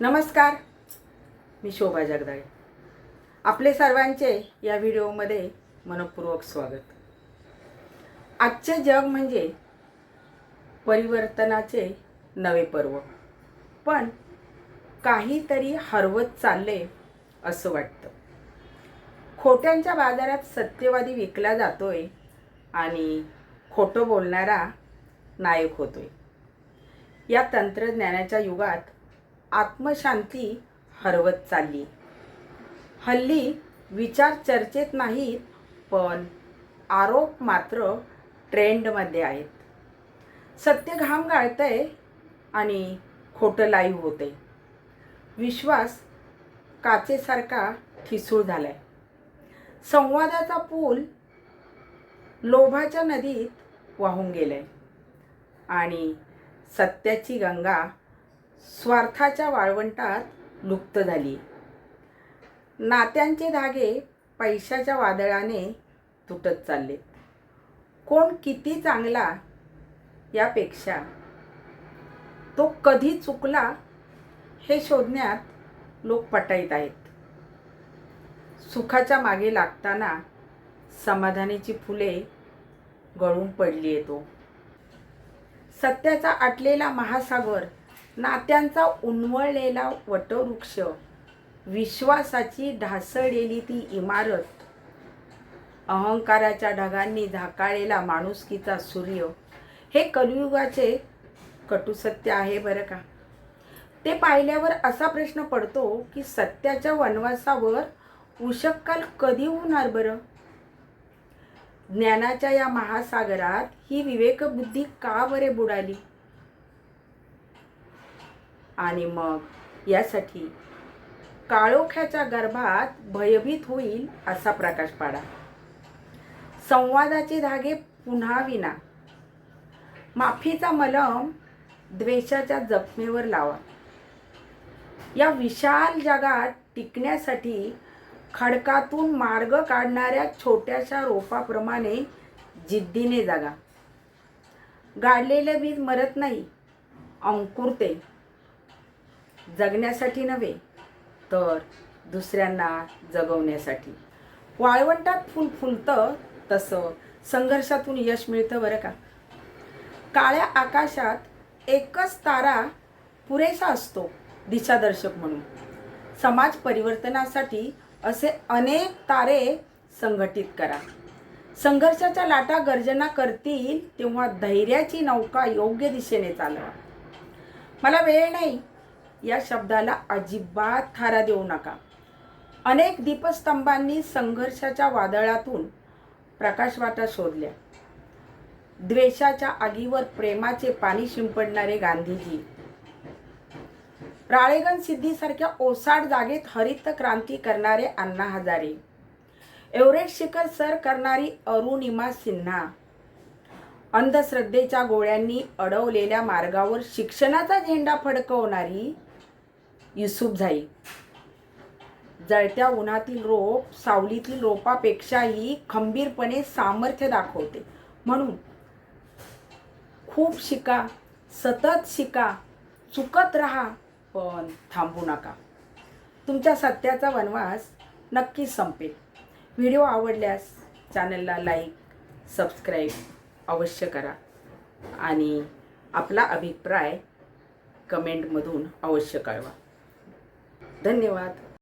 नमस्कार. मी शोभा जगदाळे. आपले सर्वांचे या व्हिडिओमध्ये मनपूर्वक स्वागत. आजचे जग म्हणजे परिवर्तनाचे नवे पर्व. पण काहीतरी हरवत चालले असं वाटतं. खोट्यांच्या बाजारात सत्यवादी विकला जातोय आणि खोटं बोलणारा नायक होतोय. या तंत्रज्ञानाच्या युगात आत्मशांती हरवत चालली. हल्ली विचार चर्चेत नाहीत पण आरोप मात्र ट्रेंडमध्ये आहेत. सत्य घाम गाळतंय आणि खोटं लाईव्ह होते विश्वास काचेसारखा ठिसूळ झालाय. संवादाचा पूल लोभाच्या नदीत वाहून गेलाय. आणि सत्याची गंगा स्वार्थाच्या वाळवंटात लुप्त झाली. नात्यांचे धागे पैशाच्या वादळाने तुटत चालले. कोण किती चांगला यापेक्षा तो कधी चुकला हे शोधण्यात लोक पटाईत आहेत. सुखाच्या मागे लागताना समाधानाची फुले गळून पडली येतो सत्याचा आटलेला महासागर नात्यांचा उन्वळलेला वटवृक्ष विश्वासाची ढासळलेली ती इमारत. अहंकाराच्या ढगांनी झाकाळलेला माणुसकीचा सूर्य. हे कलियुगाचे कटुसत्य आहे बरं का? ते पाहिल्यावर असा प्रश्न पडतो की सत्याच्या वनवासावर उशक्काल कधी होणार बरं? ज्ञानाच्या या महासागरात ही विवेकबुद्धी का बरे बुडाली? आणि मग यासाठी काळोख्याच्या गर्भात भयभीत होईल असा प्रकाश पाडा. संवादाचे धागे पुन्हा विना. माफीचा मलम द्वेषाच्या जखमेवर लावा. या विशाल जगात टिकण्यासाठी खडकातून मार्ग काढणाऱ्या छोट्याशा रोपाप्रमाणे जिद्दीने जागा. गाडलेलं बीज मरत नाही अंकुरते. जगण्यासाठी नव्हे तर दुसऱ्यांना जगवण्यासाठी. वाळवंटात फुल फुलतं तसं संघर्षातून यश मिळतं बरं का. काळ्या आकाशात एकच तारा पुरेसा असतो दिशादर्शक म्हणून. समाज परिवर्तनासाठी असे अनेक तारे संघटित करा. संघर्षाच्या लाटा गर्जना करतील तेव्हा धैर्याची नौका योग्य दिशेने चालवा. मला वेळ नाही या शब्दाला अजिबात थारा देऊ नका. अनेक दीपस्तंभांनी संघर्षाच्या वादळातून प्रकाशवाटा शोधल्या द्वेषाच्या आगीवर प्रेमाचे पाणी शिंपडणारे गांधीजी. राळेगण सिद्धीसारख्या ओसाड जागेत हरित क्रांती करणारे अण्णा हजारे. एव्हरेस्ट शिखर सर करणारी अरुणिमा सिन्हा. अंधश्रद्धेच्या गोळ्यांनी अडवलेल्या मार्गावर शिक्षणाचा झेंडा फडकवणारी युसुफझाई जळत्या उन्हातील रोप सावलीतील रोपापेक्षाही खंबीरपणे सामर्थ्य दाखवते. म्हणून खूप शिका सतत शिका चुकत राहा पण थांबू नका. तुमच्या सत्याचा वनवास नक्की संपेल. व्हिडिओ आवडल्यास चॅनलला लाईक सबस्क्राईब अवश्य करा आणि आपला अभिप्राय कमेंटमधून अवश्य कळवा. धन्यवाद.